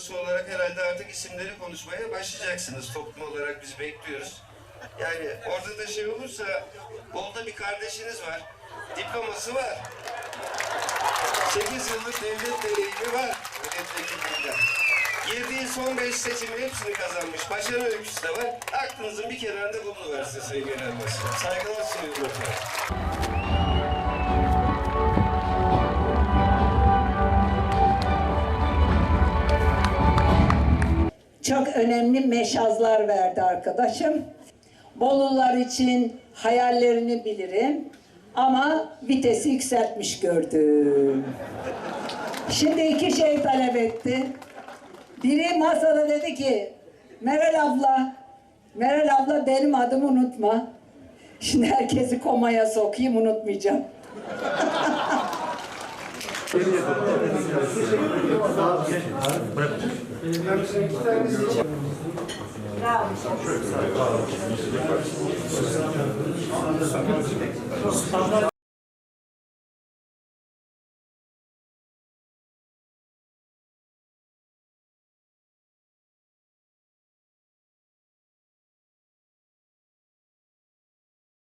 sonrası olarak herhalde artık isimleri konuşmaya başlayacaksınız. Toplum olarak biz bekliyoruz. Yani orada da şey olursa Bolu'da bir kardeşiniz var. Diploması var. 8 yıllık devlet deneyimi var son 5 seçimi hepsini kazanmış. Başarı öyküsü de var. Aklınızın bir kenarında buluversin Sayın Genel Başkanım. Saygılar sunuyorum efendim. Çok önemli meşazlar verdi arkadaşım. Bolular için hayallerini bilirim ama vitesi yükseltmiş gördüm. Şimdi iki şey talep etti. Biri masada dedi ki Meral abla, Meral abla benim adımı unutma. Şimdi herkesi komaya sokayım unutmayacağım.